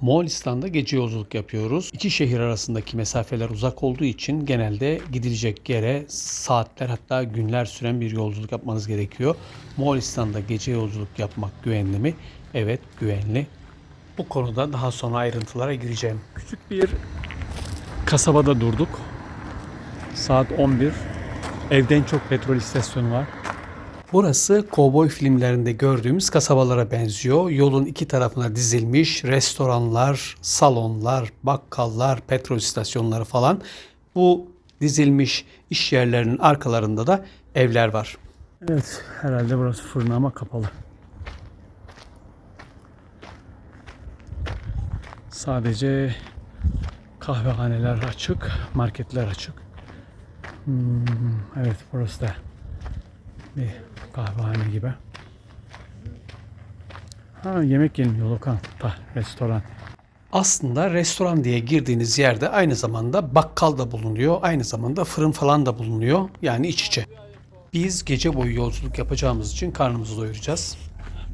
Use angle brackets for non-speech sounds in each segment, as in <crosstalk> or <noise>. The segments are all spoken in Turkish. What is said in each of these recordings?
Moğolistan'da gece yolculuk yapıyoruz. İki şehir arasındaki mesafeler uzak olduğu için genelde gidilecek yere saatler hatta günler süren bir yolculuk yapmanız gerekiyor. Moğolistan'da gece yolculuk yapmak güvenli mi? Evet güvenli. Bu konuda daha sonra ayrıntılara gireceğim. Küçük bir kasabada durduk. Saat 11. Evden çok petrol istasyonu var. Burası kovboy filmlerinde gördüğümüz kasabalara benziyor. Yolun iki tarafına dizilmiş restoranlar, salonlar, bakkallar, petrol istasyonları falan. Bu dizilmiş iş yerlerinin arkalarında da evler var. Evet, herhalde burası fırın ama kapalı. Sadece kahvehaneler açık, marketler açık. Hmm, evet, burası da bir kahvehane gibi. Ha yemek yeniliyor lokanta, restoran. Aslında restoran diye girdiğiniz yerde aynı zamanda bakkal da bulunuyor. Aynı zamanda fırın falan da bulunuyor. Yani iç içe. Biz gece boyu yolculuk yapacağımız için karnımızı doyuracağız.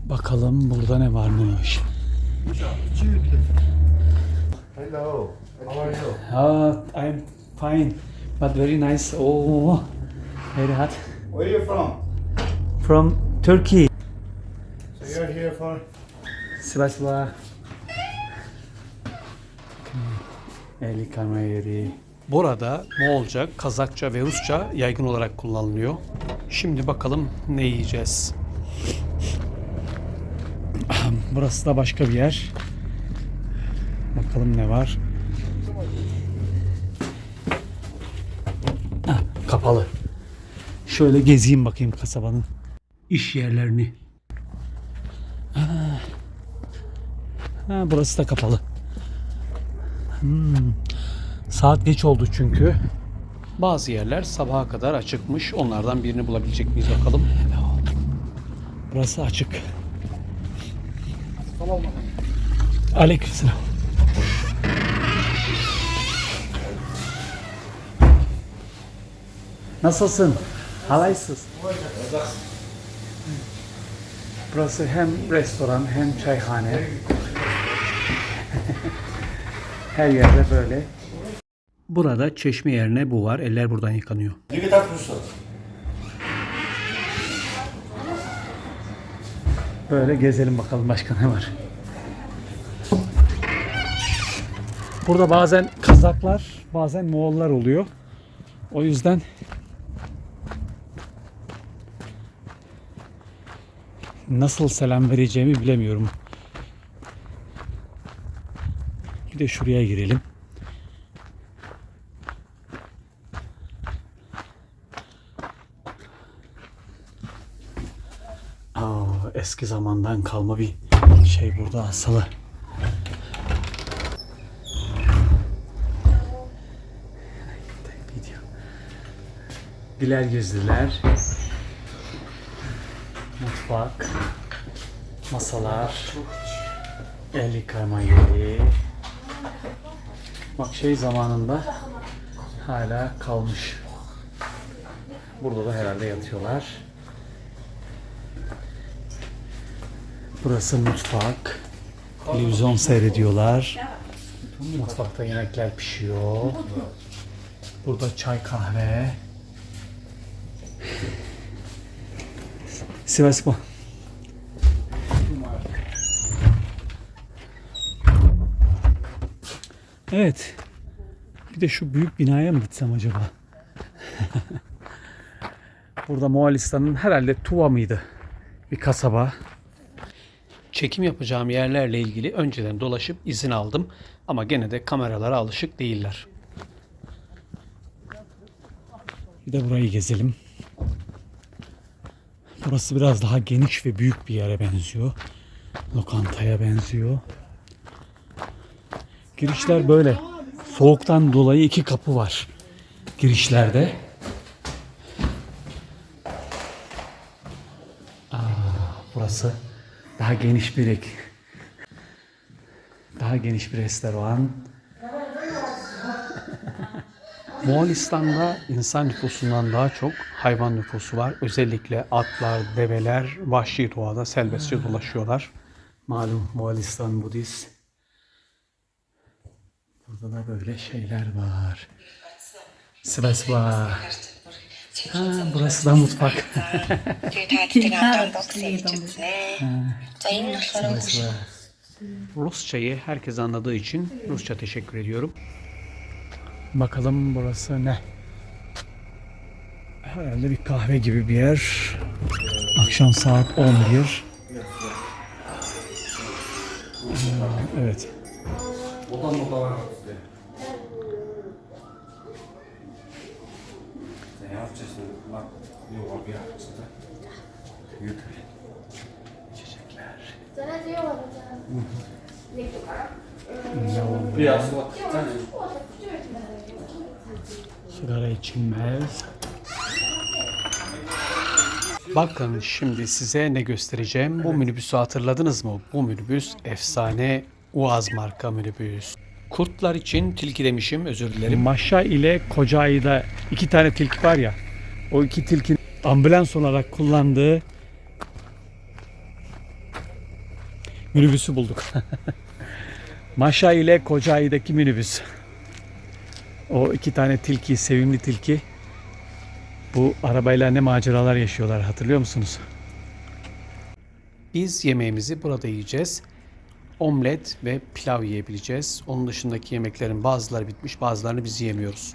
Bakalım burada ne varmış. Hello, how are you? Ah, I'm fine, but very nice. Oh, very hot. Where are you from? From Turkey. So you're here for Sivas'la el yıkama yeri. Burada Moğolca, Kazakça ve Rusça yaygın olarak kullanılıyor. Şimdi bakalım ne yiyeceğiz. <clears throat> Burası da başka bir yer. Bakalım ne var. Ah, kapalı. Şöyle gezeyim bakayım kasabanın iş yerlerini. Ha, burası da kapalı. Hmm. Saat geç oldu çünkü. Bazı yerler sabaha kadar açıkmış. Onlardan birini bulabilecek miyiz bakalım. Burası açık. Aleykümselam. Nasılsın? Halaysız. Burası hem restoran hem çayhane. <laughs> Her yerde böyle. Burada çeşme yerine bu var. Eller buradan yıkanıyor. Böyle gezelim bakalım başka ne var. Burada bazen Kazaklar, bazen Moğollar oluyor. O yüzden nasıl selam vereceğimi bilemiyorum. Bir de şuraya girelim. Aa, eski zamandan kalma bir şey burada asılı. Güler yüzlüler. Mutfak. Masalar. El yıkama yeri. Bak şey zamanında hala kalmış. Burada da herhalde yatıyorlar. Burası mutfak. Televizyon seyrediyorlar. Mutfakta yemekler pişiyor. Burada çay kahve. Sivas bu. Evet. Bir de şu büyük binaya mı gitsem acaba? <laughs> Burada Moğolistan'ın herhalde Tuva mıydı? Bir kasaba. Çekim yapacağım yerlerle ilgili önceden dolaşıp izin aldım. Ama gene de kameralara alışık değiller. Bir de burayı gezelim. Burası biraz daha geniş ve büyük bir yere benziyor. Lokantaya benziyor. Girişler böyle. Soğuktan dolayı iki kapı var girişlerde. Aa, burası daha geniş bir ek. Daha geniş bir restoran. Moğolistan'da insan nüfusundan daha çok hayvan nüfusu var. Özellikle atlar, develer vahşi doğada serbestçe hmm. dolaşıyorlar. Malum Moğolistan Budist. Burada da böyle şeyler var. Svesva. Ha, burası da mutfak. <laughs> Rusçayı herkes anladığı için Rusça teşekkür ediyorum. Bakalım burası ne? Herhalde bir kahve gibi bir yer. Akşam saat 11. Ee, evet. Ne oldu? Biraz vakitten Sigara içilmez. Bakın şimdi size ne göstereceğim. Bu minibüsü hatırladınız mı? Bu minibüs efsane Uaz marka minibüs. Kurtlar için tilki demişim özür dilerim. Maşa ile Kocayı'da iki tane tilki var ya. O iki tilkin ambulans olarak kullandığı minibüsü bulduk. <laughs> Maşa ile Kocayı'daki minibüs. O iki tane tilki, sevimli tilki bu arabayla ne maceralar yaşıyorlar hatırlıyor musunuz? Biz yemeğimizi burada yiyeceğiz. Omlet ve pilav yiyebileceğiz. Onun dışındaki yemeklerin bazıları bitmiş, bazılarını biz yemiyoruz.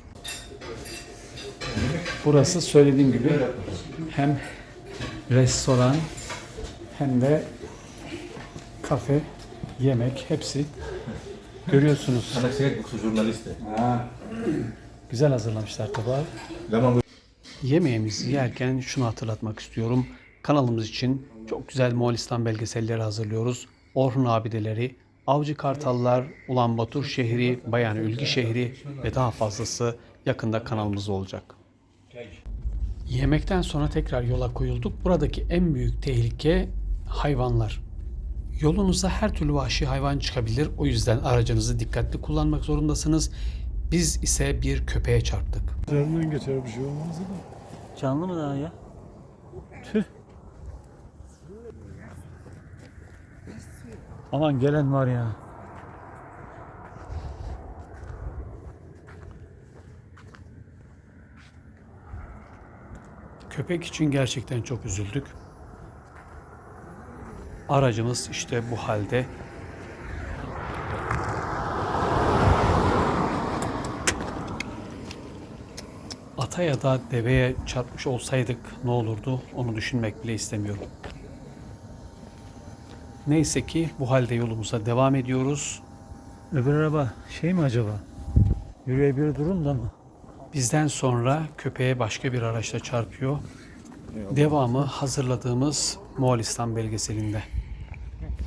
Burası söylediğim gibi hem restoran hem de kafe, yemek hepsi görüyorsunuz. Anak saya buku jurnaliste. Güzel hazırlamışlar tabağı. Gaman Yemeğimizi yerken şunu hatırlatmak istiyorum. Kanalımız için çok güzel Moğolistan belgeselleri hazırlıyoruz. Orhun abideleri, Avcı Kartallar, Ulan Batur şehri, Bayan Ülgü şehri ve daha fazlası yakında kanalımızda olacak. Yemekten sonra tekrar yola koyulduk. Buradaki en büyük tehlike hayvanlar. Yolunuza her türlü vahşi hayvan çıkabilir. O yüzden aracınızı dikkatli kullanmak zorundasınız. Biz ise bir köpeğe çarptık. Üzerinden geçer bir şey olmaz da. Canlı mı daha ya? Tüh. Aman gelen var ya. Köpek için gerçekten çok üzüldük. Aracımız işte bu halde. Ata ya da deveye çarpmış olsaydık ne olurdu onu düşünmek bile istemiyorum. Neyse ki bu halde yolumuza devam ediyoruz. Öbür araba şey mi acaba? Yürüyebilir durun da mı? Bizden sonra köpeğe başka bir araçla çarpıyor. Devamı hazırladığımız Moğolistan belgeselinde.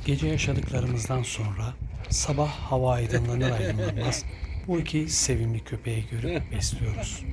Gece yaşadıklarımızdan sonra sabah hava aydınlanır aydınlanmaz bu iki sevimli köpeği görüp besliyoruz.